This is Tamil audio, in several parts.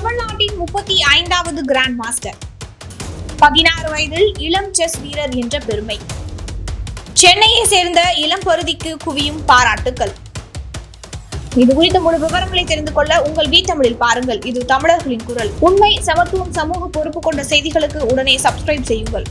தமிழ்நாட்டின் முப்பத்தி ஐந்தாவது கிராண்ட் மாஸ்டர் பதினாறு வயதில் இளம் செஸ் வீரர் என்ற பெருமை. சென்னையை சேர்ந்த இளம் பருதிக்கு குவியும் பாராட்டுக்கள். இது குறித்த முழு விவரங்களை தெரிந்து கொள்ள உங்கள் வீட்டமிழில் பாருங்கள். இது தமிழர்களின் குரல். உண்மை சமத்துவம் சமூக பொறுப்பு கொண்ட செய்திகளுக்கு உடனே சப்ஸ்கிரைப் செய்யுங்கள்.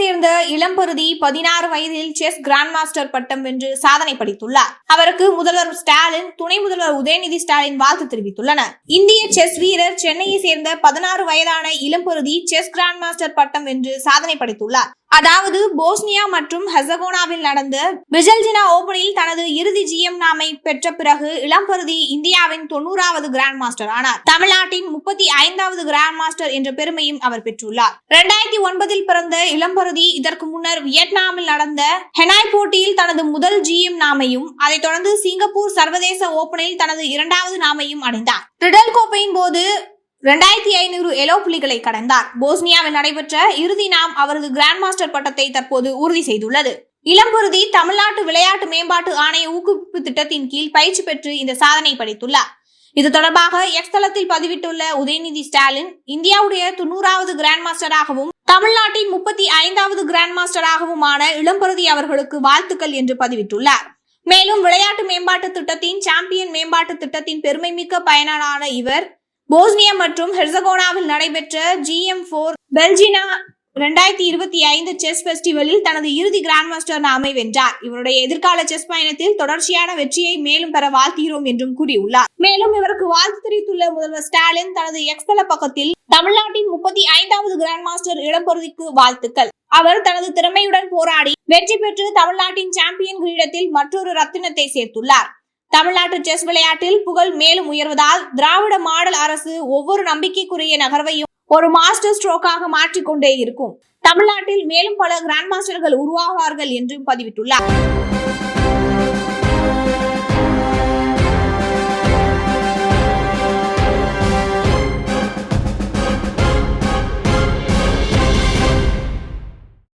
சேர்ந்த இளம்பருதி பதினாறு வயதில் செஸ் கிராண்ட் மாஸ்டர் பட்டம் வென்று சாதனை படைத்துள்ளார். அவருக்கு முதல்வர் ஸ்டாலின் துணை முதல்வர் உதயநிதி ஸ்டாலின் வாழ்த்து தெரிவித்துள்ளனர். இந்திய செஸ் வீரர் சென்னையை சேர்ந்த பதினாறு வயதான இளம்பருதி செஸ் கிராண்ட் மாஸ்டர் பட்டம் வென்று சாதனை படைத்துள்ளார். அதாவது போஸ்னியா மற்றும் ஹெசகோனாவில் நடந்த விஜல்ஜினா ஓபனில் தனது இறுதி ஜிஎம் நாமை பெற்ற பிறகு இளம்பருதி இந்தியாவின் தொண்ணூறாவது கிராண்ட் மாஸ்டர் ஆனார். தமிழ்நாட்டின் முப்பத்தி ஐந்தாவது கிராண்ட் மாஸ்டர் என்ற பெருமையும் அவர் பெற்றுள்ளார். இரண்டாயிரத்தி ஒன்பதில் பிறந்த இளம்பருதி இதற்கு முன்னர் வியட்நாமில் நடந்த ஹெனாய் போட்டியில் தனது முதல் ஜிஎம் நாமையும் அதைத் தொடர்ந்து சிங்கப்பூர் சர்வதேச ஓபனில் தனது இரண்டாவது நாமையும் அடைந்தார். ரிடல் கோப்பையின் போது ரெண்டாயிரத்தி ஐநூறு எலோ புலிகளை கடந்தார். போஸ்னியாவில் நடைபெற்ற இறுதி நாம் அவரது கிராண்ட் மாஸ்டர் பட்டத்தை தற்போது உறுதி செய்துள்ளது. இளம்பருதி தமிழ்நாட்டு விளையாட்டு மேம்பாட்டு ஆணைய ஊக்குவிப்பு திட்டத்தின் கீழ் பயிற்சி பெற்று இந்த சாதனை படைத்துள்ளார். இது தொடர்பாக எக்ஸ் தளத்தில் பதிவிட்டுள்ள உதயநிதி ஸ்டாலின் இந்தியாவுடைய தொண்ணூறாவது கிராண்ட் மாஸ்டராகவும் தமிழ்நாட்டின் முப்பத்தி ஐந்தாவது கிராண்ட் மாஸ்டராகவுமான இளம்பருதி அவர்களுக்கு வாழ்த்துக்கள் என்று பதிவிட்டுள்ளார். மேலும் விளையாட்டு மேம்பாட்டு திட்டத்தின் சாம்பியன் மேம்பாட்டு திட்டத்தின் பெருமைமிக்க பயனாளரான இவர் போஸ்னியா மற்றும் ஹெர்சகோனாவில் நடைபெற்ற ஜிஎம் போர் பெல்ஜினா ரெண்டாயிரத்தி இருபத்தி ஐந்து செஸ் பெஸ்டிவலில் தனது இறுதி கிராண்ட் மாஸ்டர் நாமை வென்றார் இவருடைய எதிர்கால செஸ் பயணத்தில் தொடர்ச்சியான வெற்றியை மேலும் பெற வாழ்த்துகிறோம் என்றும் கூறியுள்ளார். மேலும் இவருக்கு வாழ்த்து தெரிவித்துள்ள முதல்வர் ஸ்டாலின் தனது எக்ஸ்தல பக்கத்தில் தமிழ்நாட்டின் முப்பத்தி ஐந்தாவது கிராண்ட் மாஸ்டர் இளம்பொருதிக்கு வாழ்த்துக்கள். அவர் தனது திறமையுடன் போராடி வெற்றி பெற்று தமிழ்நாட்டின் சாம்பியன் கிரீடத்தில் மற்றொரு ரத்தினத்தை சேர்த்துள்ளார். தமிழ்நாட்டு செஸ் விளையாட்டில் புகழ் மேலும் உயர்வதால் திராவிட மாடல் அரசு ஒவ்வொரு நம்பிக்கைக்குரிய நகர்வையும் ஒரு மாஸ்டர் ஸ்ட்ரோக்காக மாற்றிக்கொண்டே இருக்கும். தமிழ்நாட்டில் மேலும் பல கிராண்ட் மாஸ்டர்கள் உருவாவார்கள் என்று பதிவிட்டுள்ளார்.